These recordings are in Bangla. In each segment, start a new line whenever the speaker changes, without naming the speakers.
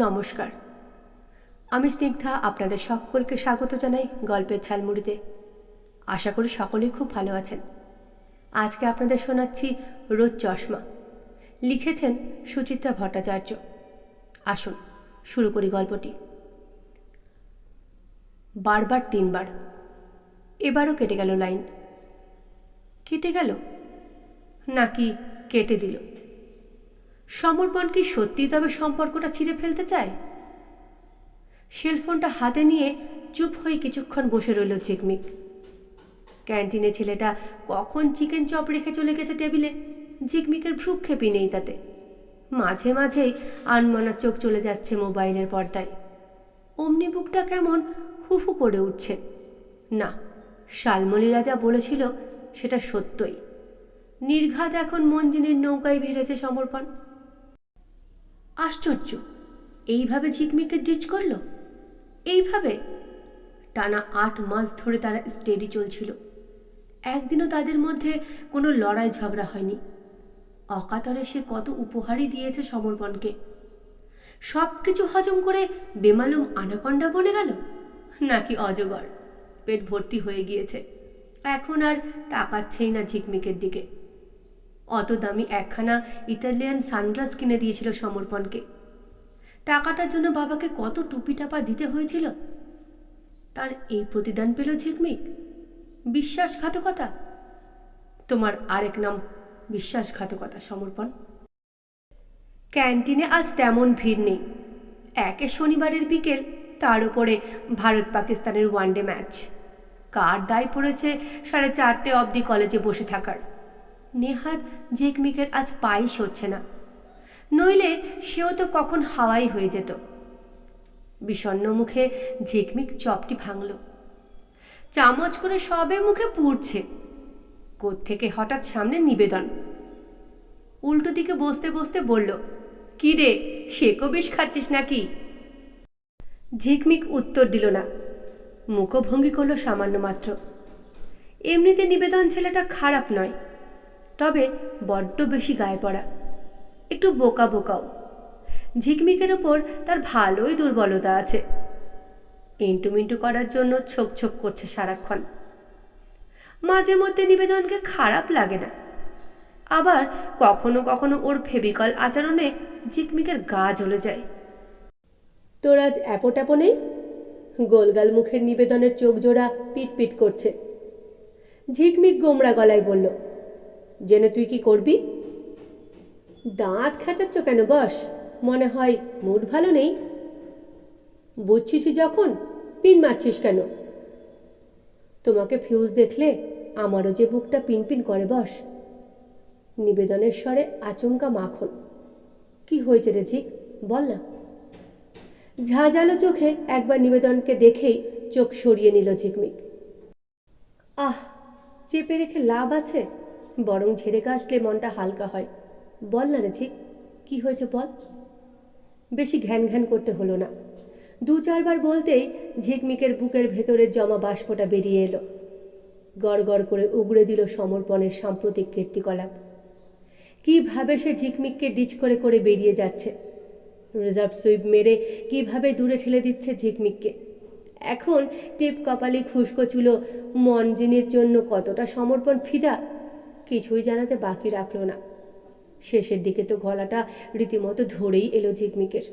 নমস্কার। আমি স্নিগ্ধা, আপনাদের সকলকে স্বাগত জানাই গল্পের ঝালমুড়িতে। আশা করি সকলেই খুব ভালো আছেন। আজকে আপনাদের শোনাচ্ছি রোজ চশমা। লিখেছেন সুচিত্রা ভট্টাচার্য। আসুন, শুরু করি গল্পটি। বারবার তিনবার। এবারও কেটে গেল লাইন। কেটে গেল? নাকি কেটে দিল? সমর্পণ কি সত্যি তবে সম্পর্কটা ছিঁড়ে ফেলতে চায়? সেলফোনটা হাতে নিয়ে চুপ হয়ে কিছুক্ষণ বসে রইল ঝিকমিক। ক্যান্টিনে ছেলেটা কখন চিকেন চপ রেখে চলে গেছে টেবিলে? ঝিকমিকের ভ্রুক্ষেপই নেই তাতে। মাঝে মাঝেই আনমানার চোখ চলে যাচ্ছে মোবাইলের পর্দায়। অমনি বুকটা কেমন হুহু করে উঠছে। না, শালমলি রাজা বলেছিল সেটা সত্যই। নির্ঘাত এখন মঞ্জিনীর নৌকায় ভিড়েছে সমর্পণ আশ্চর্য। এইভাবে ঝিকমিকে ডিচ করল? এইভাবে? টানা আট মাস ধরে তারা স্টেডি চলছিল। একদিনও তাদের মধ্যে কোনো লড়াই ঝগড়া হয়নি। অকাতরে সে কত উপহারই দিয়েছে সমর্পণকে সব কিছু হজম করে বেমালুম আনাকন্ডা বনে গেল? নাকি অজগর? পেট ভর্তি হয়ে গিয়েছে। এখন আর তাকাচ্ছেই না ঝিকমিকের দিকে। অত দামি একখানা ইতালিয়ান সানগ্লাস কিনে দিয়েছিল সমর্পণকে। টাকাটার জন্য বাবাকে কত টুপি টাপা দিতে হয়েছিল? তার এই প্রতিদান পেল ঝিকমিক। বিশ্বাসঘাতকতা। তোমার আরেক নাম বিশ্বাসঘাতকতা, সমর্পণ। ক্যান্টিনে আজ তেমন ভিড় নেই। একে শনিবারের বিকেল, তার উপরে ভারত পাকিস্তানের ওয়ানডে ম্যাচ। কার দায় পড়েছে সাড়ে চারটে অবধি কলেজে বসে থাকার? নেহাত ঝিকমিকের আজ পাই সরছে না। নইলে সেও তো কখন হাওয়াই হয়ে যেত। বিষণ্ন মুখে ঝিকমিক চপটি ভাঙল। চামচ করে সবে মুখে পুড়ছে। থেকে হঠাৎ সামনে নিবেদন। উল্টো দিকে বসতে বসতে বলল, কি রে শেকো বিষ খাচ্ছিস নাকি? ঝিকমিক উত্তর দিল না। মুখভঙ্গি করল সামান্য মাত্র। এমনিতে নিবেদন ছেলেটা খারাপ নয়। বড্ড বেশি গায়ে পড়া। একটু বোকা বোকাও। ঝিকমিকের ওপর তার ভালোই দুর্বলতা আছে। ইন্টুমিন্টু করার জন্য ছোক ছোক করছে সারাক্ষণ। মাঝে মধ্যে নিবেদনকে খারাপ লাগে না। আবার কখনো কখনো ওর ফেবিকল আচরণে ঝিকমিকের গা জ্বলে যায়। তোর আজ অ্যাপো ট্যাপো নেই? গোলগাল মুখের নিবেদনের চোখ জোড়া পিট পিট করছে। ঝিকমিক গোমড়া গলায় বলল জেনে তুই কি করবি? দাঁত খেঁচাচ্ছ কেন বস? মনে হয় মুড ভালো নেই। বুঝছিসই যখন, পিন মারছিস কেন? তোমাকে ফিউজ দেখলে আমারও যে বুকটা পিন পিন করে বস। নিবেদনের স্বরে আচমকা মাখন। কি হয়েছে রে ঝিক? বল না। ঝাঁঝালো চোখে একবার নিবেদনকে দেখেই চোখ সরিয়ে নিল ঝিকমিক। আহ, চেপে রেখে লাভ আছে? বরং ঝেড়ে কাশলে মনটা হালকা হয়। বল না রে ঝিক কী হয়েছে বল? বেশি ঘ্যান ঘ্যান করতে হলো না। দু চারবার বলতেই ঝিকমিকের বুকের ভেতরের জমা বাষ্পটা বেরিয়ে এলো। গড় গড় করে উগড়ে দিল সমর্পণের সাম্প্রতিক কীর্তিকলাপ। কীভাবে সে ঝিকমিককে ডিচ করে করে বেরিয়ে যাচ্ছে? রিজার্ভ সুইপ মেরে কীভাবে দূরে ঠেলে দিচ্ছে ঝিকমিককে? এখন টিপ কপালি খুশকো চুলো মনজিনের জন্য কতটা সমর্পণ ফিদা কিছুই জানাতে বাকি রাখল না। শেষের দিকে তো গলাটা রীতিমতো ধরেই এলো ঝিকমিকের।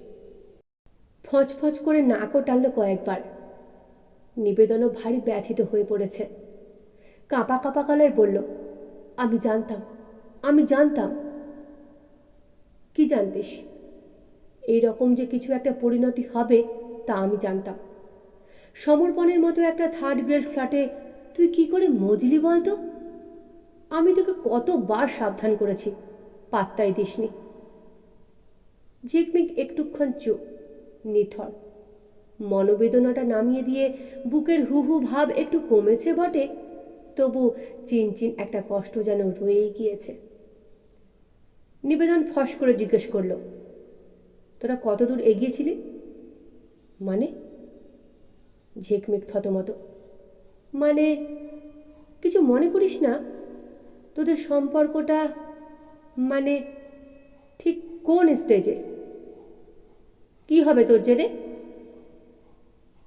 ফচ করে নাকও টানল কয়েকবার। নিবেদনও ভারী ব্যথিত হয়ে পড়েছে। কাঁপা কাঁপা গলায় বলল, আমি জানতাম আমি জানতাম। কি জানতিস? এই রকম যে কিছু একটা পরিণতি হবে, তা আমি জানতাম। সমর্পণের মতো একটা থার্ড গ্রেড ফ্ল্যাটে তুই কি করে মজলি বলতো? আমি তোকে কতবার সাবধান করেছি, পাত্তাই দিসনি। ঝিকমিক একটুক্ষণ চুপ, নিথর। মনোবেদনাটা নামিয়ে দিয়ে বুকের হু হু ভাব একটু কমেছে বটে, তবু চিনচিন একটা কষ্ট যেন রয়েই গিয়েছে। নিবেদন ফস করে জিজ্ঞেস করল, তোরা কত দূর এগিয়েছিলি? মানে? ঝিকমিক থতমত মানে কিছু মনে করিস না? তোদের সম্পর্কটা মানে ঠিক কোন স্টেজে কি হবে তোর জেনে?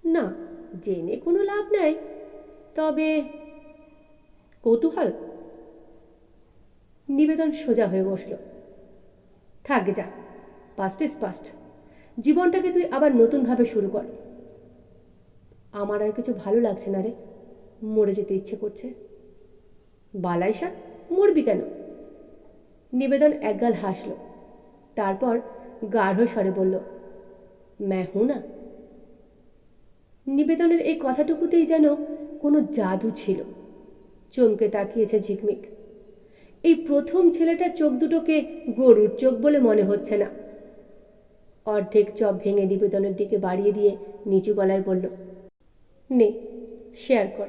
না, জেনে কোনো লাভ নাই। তবে কৌতূহল। নিবেদন সোজা হয়ে বসল। থাক যা পাস্ট ইজ পাস্ট জীবনটাকে তুই আবার নতুনভাবে শুরু কর। আমার আর কিছু ভালো লাগছে না রে। মরে যেতে ইচ্ছে করছে। বালাইসা মরবি কেন? নিবেদন একগাল হাসল। তারপর গাঢ় স্বরে বলল ম্যা হু না? নিবেদনের এই কথাটুকুতেই যেন কোনো জাদু ছিল। চমকে তাকিয়েছে ঝিকমিক। এই প্রথম ছেলেটার চোখ দুটোকে গরুর চোখ বলে মনে হচ্ছে না। অর্ধেক চপ ভেঙে নিবেদনের দিকে বাড়িয়ে দিয়ে নিচু গলায় বলল, নে শেয়ার কর।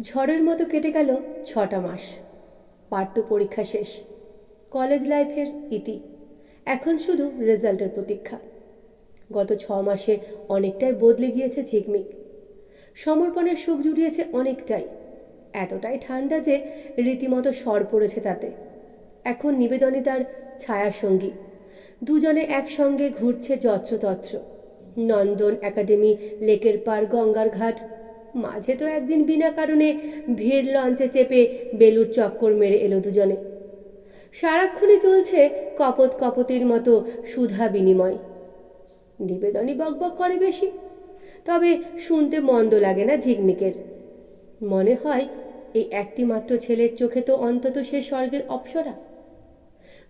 ঝড়ের মতো কেটে গেল ছটা মাস। পাঠ্য পরীক্ষা শেষ। কলেজ লাইফের ইতি। এখন শুধু রেজাল্টের প্রতীক্ষা। গত ছ মাসে অনেকটাই বদলে গিয়েছে ঝিকমিক। সমর্পণের সুখ জুড়িয়েছে অনেকটাই। এতটাই ঠান্ডা যে রীতিমতো স্বর পড়েছে তাতে। এখন নিবেদনে তার ছায়াসঙ্গী দুজনে একসঙ্গে ঘুরছে যত্রতত্র। নন্দন একাডেমি, লেকের পার গঙ্গার ঘাট মাঝে তো একদিন বিনা কারণে ভিড় লঞ্চে চেপে বেলুর চক্কর মেরে এলো দুজনে। সারাক্ষণই চলছে কপত কপতির মতো সুধা বিনিময়। নিবেদনই বকবক করে বেশি, তবে শুনতে মন্দ লাগে না ঝিকমিকের। মনে হয় এই একটি মাত্র ছেলের চোখে তো অন্তত সে স্বর্গের অপ্সরা।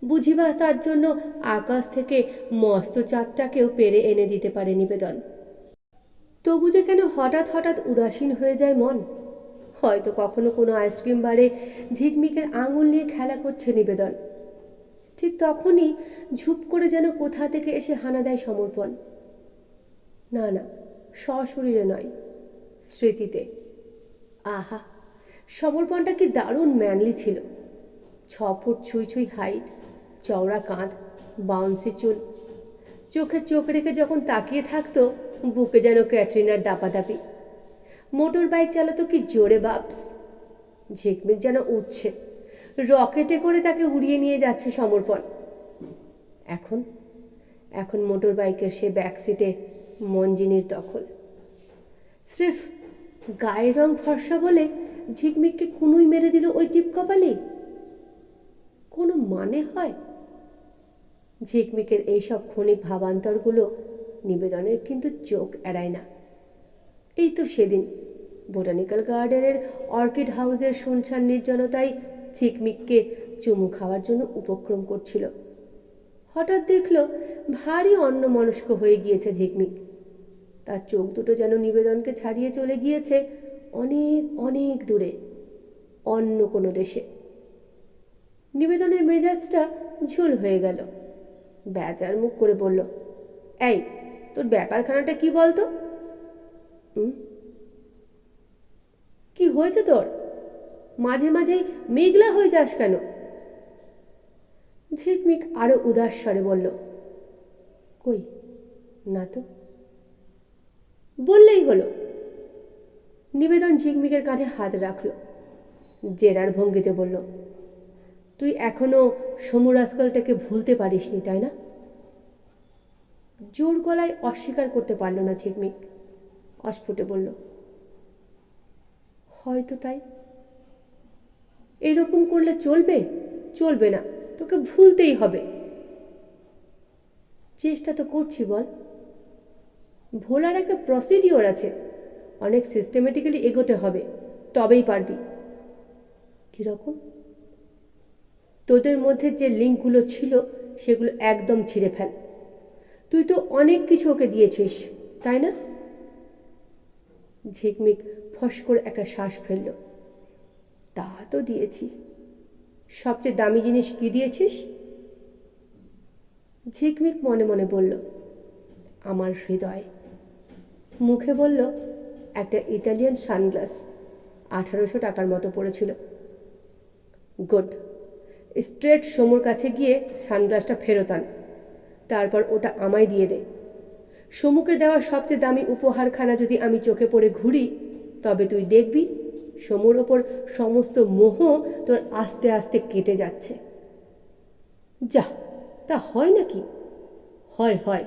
বুঝিবা তার জন্য আকাশ থেকে মস্ত চাঁদটাকেও পেরে এনে দিতে পারে নিবেদন। তবু যে কেন হঠাৎ হঠাৎ উদাসীন হয়ে যায় মন? হয়তো কখনো কোনো আইসক্রিম বারে ঝিকমিকের আঙুল নিয়ে খেলা করছে নিবেদন। ঠিক তখনই ঝুপ করে যেন কোথা থেকে এসে হানা দেয় সমর্পণ। না না, সশরীরে নয়, স্মৃতিতে। আহা, সমর্পণটা কি দারুণ ম্যানলি ছিল। ছ ফুট ছুঁই ছুঁই হাইট চওড়া কাঁধ বাউন্সি চুল। চোখে চোখ রেখে যখন তাকিয়ে থাকতো বুকে যেন ক্যাটরিনার দাপাদাপি। মোটর বাইক চালাতো কি জোরে বাপস। ঝিকমিক যেন উঠছে। রকেটে করে তাকে উড়িয়ে নিয়ে যাচ্ছে সমর্পণ। এখন এখন মোটর বাইকের সে ব্যাক সিটে মঞ্জিনীর দখল। স্রেফ গায়ের রং ফর্সা বলে ঝিকমিককে কুনুই মেরে দিল ওই টিপ কপালেই কোনো মানে হয়? ঝিকমিকের এইসব ক্ষণিক ভাবান্তরগুলো নিবেদনের কিন্তু চোখ এড়ায় না। এই তো সেদিন। বোটানিক্যাল গার্ডেনের অর্কিড হাউসের শুনশান নির্জনতায় ঝিকমিককে চুমু খাওয়ার জন্য উপক্রম করছিল। হঠাৎ দেখল ভারী অন্যমনস্ক হয়ে গিয়েছে ঝিকমিক। তার চোখ দুটো যেন নিবেদনকে ছাড়িয়ে চলে গিয়েছে অনেক অনেক দূরে, অন্য কোনো দেশে। নিবেদনের মেজাজটা ঝুল হয়ে গেল। বেচার মুখ করে বলল, এই তোর ব্যাপারখানাটা কি বলতো? কি হয়েছে তোর? মাঝে মাঝেই মেঘলা হয়ে যাস কেন? ঝিকমিক আরও উদাস স্বরে বলল, কই, না তো? বললেই হলো। নিবেদন ঝিকমিকের কাঁধে হাত রাখল, জেরার ভঙ্গিতে বলল, তুই এখনও সমুর আজকালটাকে ভুলতে পারিসনি, তাই না? জোর গলায় অস্বীকার করতে পারল না ঝিকমিক। অস্ফুটে বলল, হয়তো তাই। এরকম করলে চলবে? চলবে না, তোকে ভুলতেই হবে। চেষ্টা তো করছি, বল। ভোলার একটা প্রসিডিওর আছে। অনেক সিস্টেমেটিক্যালি এগোতে হবে, তবেই পারবি। কীরকম? তোদের মধ্যে যে লিঙ্কগুলো ছিল, সেগুলো একদম ছিঁড়ে ফেল। তুই তো অনেক কিছু ওকে দিয়েছিস, তাই না? ঝিকমিক ফস করে একটা শ্বাস ফেলল। তা তো দিয়েছি। সবচেয়ে দামি জিনিস কি দিয়েছিস? ঝিকমিক মনে মনে বলল, আমার হৃদয়। মুখে বলল, একটা ইতালিয়ান সানগ্লাস, আঠারোশো টাকার মতো পড়েছিল। গুড। স্ট্রেট সমুর কাছে গিয়ে সানগ্লাসটা ফেরত আন। তারপর ওটা আমায় দিয়ে দে। সমুকে দেওয়া সবচেয়ে দামি উপহারখানা যদি আমি চোখে পড়ে ঘুরি, তবে তুই দেখবি সমুর ওপর সমস্ত মোহ তোর আস্তে আস্তে কেটে যাচ্ছে। যা, তা হয় নাকি? হয় হয়,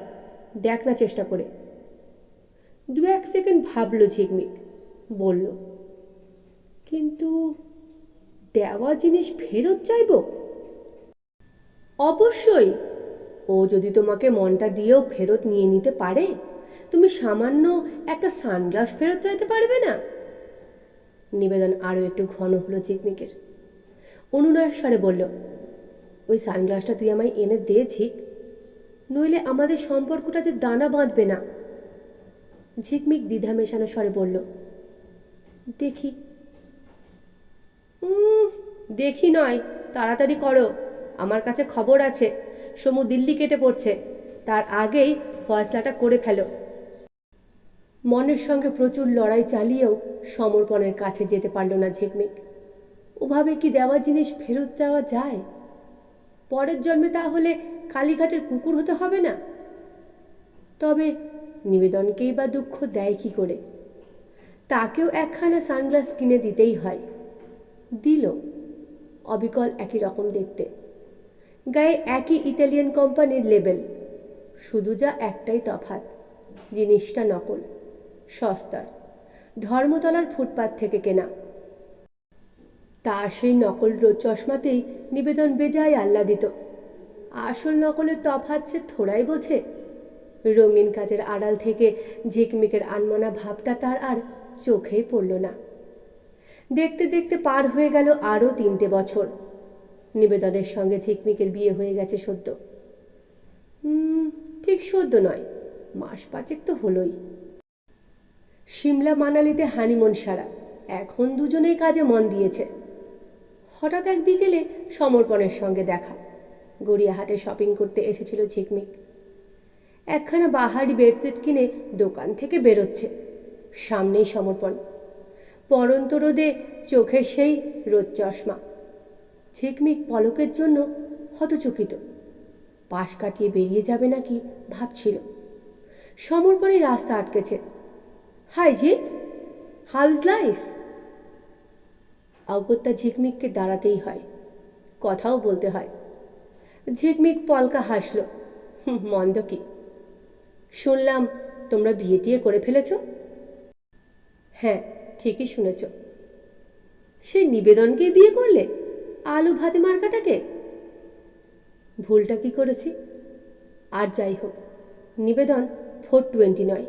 দেখ না চেষ্টা করে। দু এক সেকেন্ড ভাবলো ঝিকমিক, বলল, কিন্তু দেওয়া জিনিস ফেরত চাইব? অবশ্যই ও যদি তোমাকে মনটা দিয়েও ফেরত নিয়ে নিতে পারে, তুমি সামান্য একটা সানগ্লাস ফেরত চাইতে পারবে না? নিবেদন আরও একটু ঘন হলো ঝিকমিকের অনুনয়ের স্বরে বলল, ওই সানগ্লাসটা তুই আমায় এনে দে, ঝিক। নইলে আমাদের সম্পর্কটা যে দানা বাঁধবে না? ঝিকমিক দ্বিধা মেশানো স্বরে বলল, দেখি। দেখি নয়। তাড়াতাড়ি করো। আমার কাছে খবর আছে। সমু দিল্লি কেটে পড়ছে। তার আগেই ফয়সলাটা করে ফেলো। মনের সঙ্গে প্রচুর লড়াই চালিয়েও সমর্পণের কাছে যেতে পারল না ঝিকমিক। ওভাবে কি দেওয়া জিনিস ফেরত যাওয়া যায়? পরের জন্মে তাহলে কালীঘাটের কুকুর হতে হবে না? তবে নিবেদনকেই বা দুঃখ দেয় কি করে? তাকেও একখানা সানগ্লাস কিনে দিতেই হয়। দিল। অবিকল একই রকম দেখতে। গায়ে একই ইতালিয়ান কোম্পানির লেবেল শুধু যা একটাই তফাৎ, জিনিসটা নকল সস্তার ধর্মতলার ফুটপাত থেকে কেনা। তার সেই নকল রোদ চশমাতেই নিবেদন বেজায় আহ্লাদিত। আসল নকলের তফাৎ সে থোড়াই বোঝে। রঙিন কাজের আড়াল থেকে ঝিকমিকের আনমনা ভাবটা তার আর চোখেই পড়ল না। দেখতে দেখতে পার হয়ে গেল আরও তিনটে বছর। নিবেদনের সঙ্গে ঝিকমিকের বিয়ে হয়ে গেছে সদ্য। ঠিক সদ্য নয়, মাস পাঁচেক তো হলোই। সিমলা মানালিতে হানিমুন সারা, এখন দুজনেই কাজে মন দিয়েছে। হঠাৎ এক বিকেলে সমর্পণের সঙ্গে দেখা, গড়িয়াহাটে শপিং করতে এসেছিল ঝিকমিক। একখানা বাহারি বেডশিট কিনে দোকান থেকে বেরোচ্ছে, সামনেই সমর্পণ। পরন্ত রোদে চোখের সেই রোদ চশমা। ঝিকমিক পলকের জন্য হতচকিত। পাশ কাটিয়ে বেরিয়ে যাবে নাকি ভাবছিল। সমর্পণই রাস্তা আটকেছে। হাই ঝিক্স হাউস লাইফ? অগত্যা ঝিকমিককে দাঁড়াতেই হয়। কথাও বলতে হয়। ঝিকমিক পলকা হাসল। "হুম, মন্দ কি? শুনলাম তোমরা বিয়ে টিয়ে করে ফেলেছ? হ্যাঁ ঠিকই শুনেছ। সে নিবেদনকে বিয়ে করলে? আলু ভাতে মার্কাটাকে? ভুলটা কি করেছি? আর যাই হোক, নিবেদন ফোর টোয়েন্টি নয়।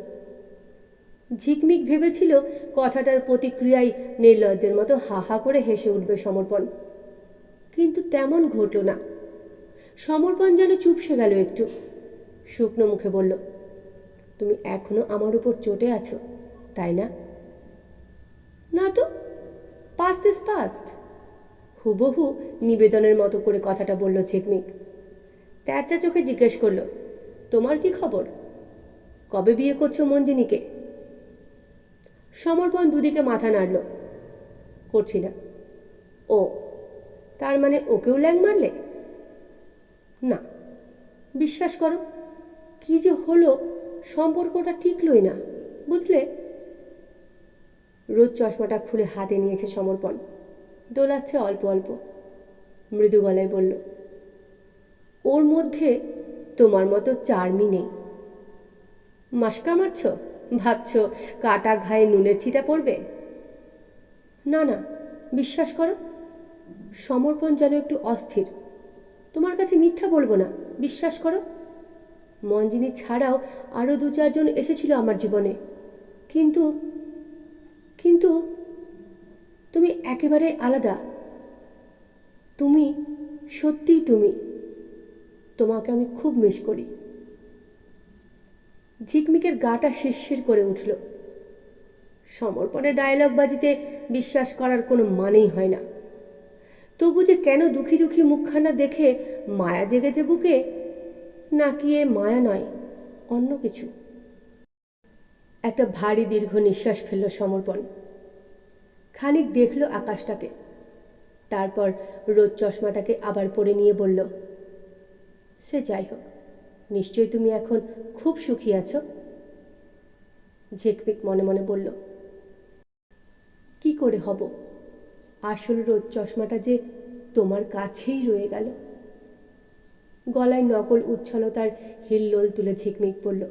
ঝিকমিক ভেবেছিল কথাটার প্রতিক্রিয়ায় নির্লজ্জের মতো হা হা করে হেসে উঠবে সমর্পণ। কিন্তু তেমন ঘটল না। সমর্পণ যেন চুপসে গেল একটু। শুকনো মুখে বলল, তুমি এখনও আমার উপর চটে আছো, তাই না? না তো পাস্ট ইজ পাস্ট হুবহু নিবেদনের মতো করে কথাটা বলল ঝিকমিক। তেরচা চোখে জিজ্ঞেস করল, তোমার কি খবর? কবে বিয়ে করছ মঞ্জিনীকে? সমর্পণ দুদিকে মাথা নাড়ল, করছি না। ও, তার মানে ওকেও ল্যাং মারলে? না। বিশ্বাস করো, কি যে হলো সম্পর্কটা টিকলই না, বুঝলে? রোদ চশমাটা খুলে হাতে নিয়েছে সমর্পণ। দোলাচ্ছে অল্প অল্প। মৃদু গলায় বলল, ওর মধ্যে তোমার মতো চার্মি নেই। মাসকা মারছ? ভাবছ কাটা ঘায়ে নুনের ছিটা পড়বে? না না, বিশ্বাস করো, সমর্পণ যেন একটু অস্থির। তোমার কাছে মিথ্যা বলব না, বিশ্বাস করো। মঞ্জিনী ছাড়াও আরও দু চারজন এসেছিল আমার জীবনে। কিন্তু কিন্তু তুমি একেবারে আলাদা। তুমি সত্যিই তুমি। তোমাকে আমি খুব মিস করি। ঝিকমিকের গাটা শিরশির করে উঠল। সমর্পণের ডায়লগ বাজিতে বিশ্বাস করার কোনো মানেই হয় না। তবু যে কেন দুঃখী দুঃখী মুখখানা দেখে মায়া জেগেছে বুকে, নাকি এ মায়া নয়, অন্য কিছু। একটা ভারী দীর্ঘ নিঃশ্বাস ফেলল সমর্পণ। খানিক দেখল আকাশটাকে। তারপর রোদ চশমাটাকে আবার পরে নিয়ে বলল, সে যাই হোক, নিশ্চয়ই তুমি এখন খুব সুখী আছো? ঝেকপিক মনে মনে বলল, কি করে হব? আসল রোদ চশমাটা যে তোমার কাছেই রয়ে গেল। গলায় নকল উচ্ছলতার হিল্লোল তুলে ঝিকমিক পড়ল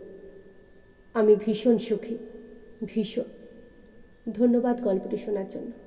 আমি ভীষণ সুখী, ভীষণ। ধন্যবাদ গল্পটি শোনার জন্য।